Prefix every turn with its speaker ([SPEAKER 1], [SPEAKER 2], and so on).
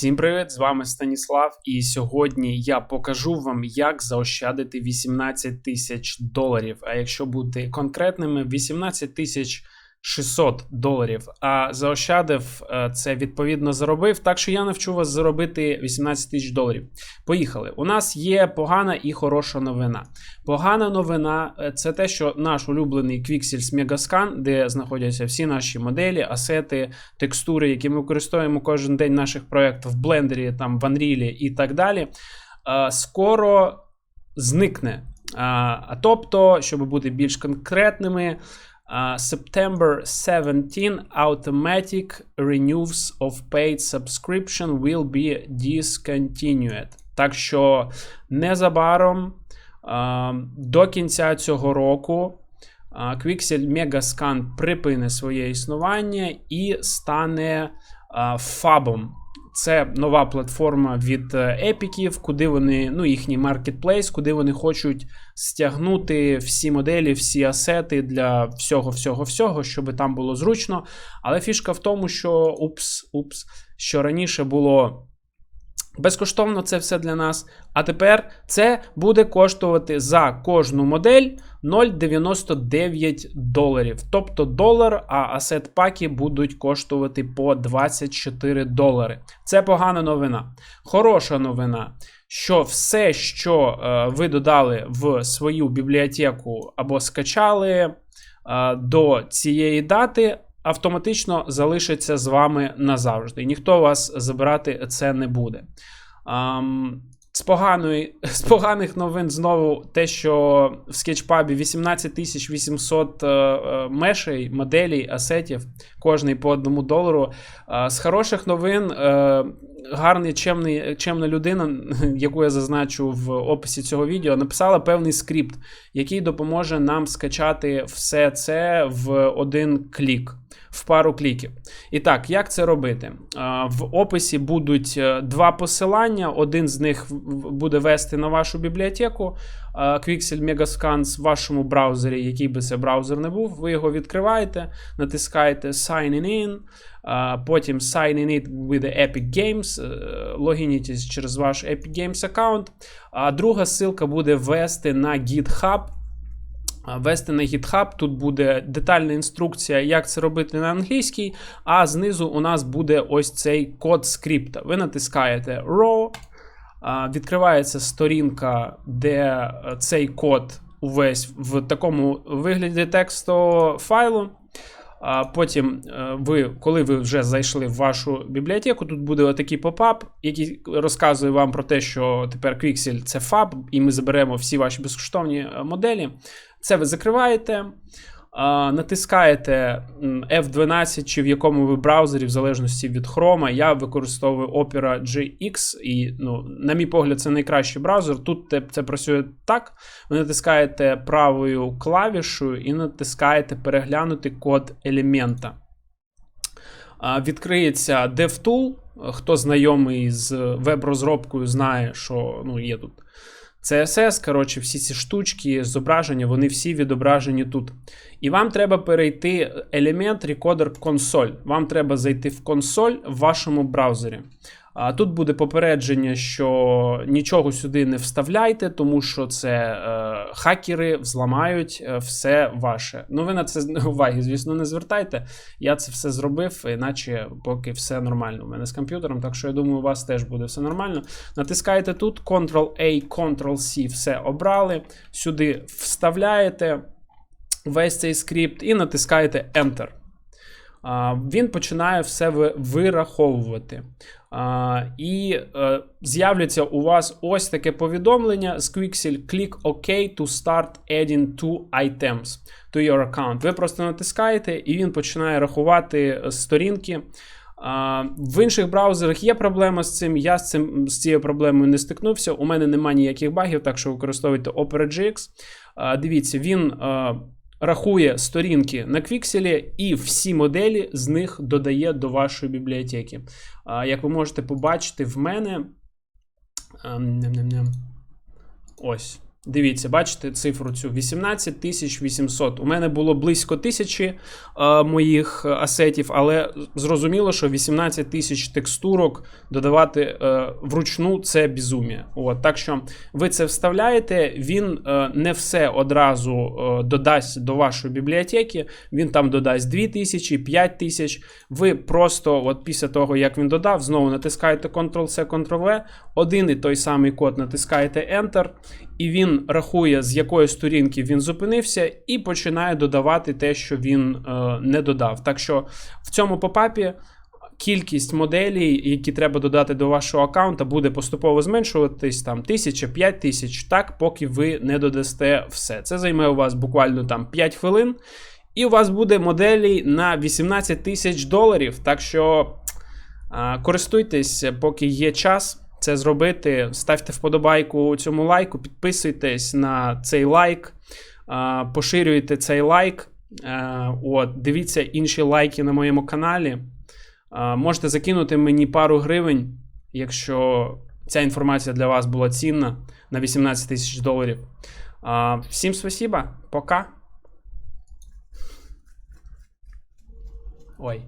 [SPEAKER 1] Всім привіт! З вами Станіслав, і сьогодні я покажу вам, як заощадити 18 тисяч доларів. А якщо бути конкретними, 18 тисяч 600 доларів. А заощадив е, це відповідно заробив. Так що я навчу вас заробити 18 тисяч доларів. Поїхали. У нас є погана і хороша новина. Погана новина е, це те, що наш улюблений Quixels Megascan, де знаходяться всі наші моделі, асети, текстури, які ми використовуємо кожен день наших проєктах в блендері, там в Unreal і так далі. е, Скоро зникне. А тобто, щоб бути більш конкретними, Uh, September 17 automatic renewals of paid subscription will be discontinued. Так що незабаром uh, до кінця цього року uh, Quixel Megascan припине своє існування і стане uh, фабом. Це нова платформа від епіків, куди вони, ну, їхній маркетплейс, куди вони хочуть стягнути всі моделі, всі асети для всього, всього, всього, щоб там було зручно. Але фішка в тому, що упс, упс, що раніше було. Безкоштовно це все для нас. А тепер це буде коштувати за кожну модель 0,99 доларів. Тобто долар, а асет паки будуть коштувати по 24 долари. Це погана новина. Хороша новина, що все, що е, ви додали в свою бібліотеку або скачали е, до цієї дати. Автоматично залишиться з вами назавжди. Ніхто вас забирати це не буде. Um, з поганої, з поганих новин знову те, що в скетчпабі 18 800 е, мешей, моделей, асетів, кожний по одному долару. З хороших новин е, гарний чемний, чемна людина, яку я зазначу в описі цього відео, написала певний скрипт, який допоможе нам скачати все це в один клік. В пару кліків. І так, як це робити? В описі будуть е, два посилання. Один з них буде вести на вашу бібліотеку. Quixel Megascan в вашому браузері, який би це браузер не був. Ви його відкриваєте, натискаєте Sign in, потім Sign in with Epic Games, е, логінітесь через ваш Epic Games аккаунт. А друга ссылка буде ввести на GitHub. Вести на GitHub, тут буде детальна інструкція, як це робити на англійській, а знизу у нас буде ось цей код скрипта. Ви натискаєте Raw, відкривається сторінка, де цей код увесь в такому вигляді текстового файлу. Потім е, ви, коли ви вже зайшли в вашу бібліотеку, тут буде отакий попап, який розказує вам про те, що тепер Quixel це фаб, і ми заберемо всі ваші безкоштовні е, моделі. Це ви закриваєте, натискаєте F12 чи в якому ви браузері, в залежності від Chrome. Я використовую Opera GX, і, ну, на мій погляд, це найкращий браузер. Тут це працює так. Ви натискаєте правою клавішою і натискаєте переглянути код елемента. Відкриється DevTool. Хто знайомий з веб-розробкою, знає, що ну, є тут. CSS, коротше, всі ці штучки, зображення, вони всі відображені тут. І вам треба перейти елемент Recorder Console. Вам треба зайти в консоль в вашому браузері. А тут буде попередження, що нічого сюди не вставляйте, тому що це е, хакери взламають е, все ваше. Ну, ви на це уваги, звісно, не звертайте. Я це все зробив, іначе поки все нормально у мене з комп'ютером. Так що я думаю, у вас теж буде все нормально. Натискаєте тут Ctrl-A, Ctrl-C, все обрали. Сюди вставляєте весь цей скрипт і натискаєте Enter. Він починає все вираховувати. І е, з'являться у вас ось таке повідомлення з Quixel Click OK to start adding two items to your account. Ви просто натискаєте, і він починає рахувати сторінки. В інших браузерах є проблема з цим. Я з цим з цією проблемою не стикнувся. У мене немає ніяких багів, так що використовуйте Opera GX. Дивіться, він рахує сторінки на квікселі і всі моделі з них додає до вашої бібліотеки. Як ви можете побачити, в мене. Ем, ось. Дивіться, бачите цифру цю 18 800. У мене було близько тисячі е, моїх асетів, але зрозуміло, що 18 тисяч текстурок додавати е, вручну це безумія. От, так що ви це вставляєте, він е, не все одразу е, додасть до вашої бібліотеки, він там додасть 2 тисячі, 5 тисяч. Ви просто, от після того, як він додав, знову натискаєте Ctrl-C, Ctrl-V, один і той самий код натискаєте Enter, і він рахує, з якої сторінки він зупинився, і починає додавати те, що він е, не додав. Так що в цьому попапі кількість моделей, які треба додати до вашого аккаунта, буде поступово зменшуватись там тисяча, 5 тисяч, так, поки ви не додасте все. Це займе у вас буквально там 5 хвилин. І у вас буде моделі на 18 тисяч доларів. Так що а, користуйтесь, поки є час це зробити. Ставте вподобайку цьому лайку, підписуйтесь на цей лайк, поширюйте цей лайк. От, Дивіться інші лайки на моєму каналі. Можете закинути мені пару гривень, якщо ця інформація для вас була цінна на 18 тисяч доларів. Всім спасибо, пока. Ой.